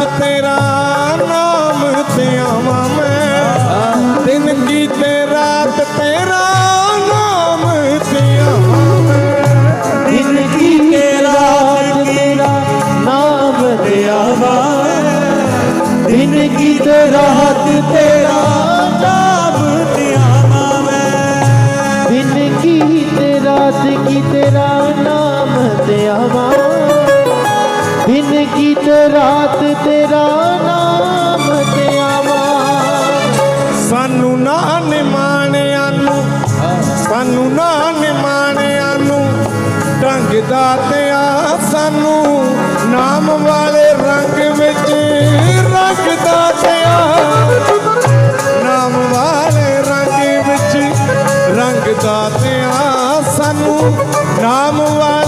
तेरा नाम श्यामा मैं। दिन की रात तेरा नाम श्यामा दिन की रात तेरा नाम श्यामा दिन की रात तेरा नाम श्यामा मैं। दिन की रात की तेरा नाम श्यामा ਦਿਨ ਕੀ ਤੇ ਰਾਤ ਤੇਰਾ ਨਾਮ ਤੇ ਆਵਾਂ ਸਾਨੂੰ ਨਾਨ ਨਿਮਾਣਿਆਂ ਨੂੰ ਸਾਨੂੰ ਨਾਨ ਨਿਮਾਣਿਆਂ ਨੂੰ ਢੰਗ ਦਾਤਿਆ ਸਾਨੂੰ ਨਾਮ ਵਾਲੇ ਰੰਗ ਵਿੱਚ ਰੰਗ ਦਾਤਿਆ ਨਾਮ ਵਾਲੇ ਰੰਗ ਵਿੱਚ ਰੰਗ ਦਾਤਿਆ ਸਾਨੂੰ ਨਾਮ ਵਾਲੇ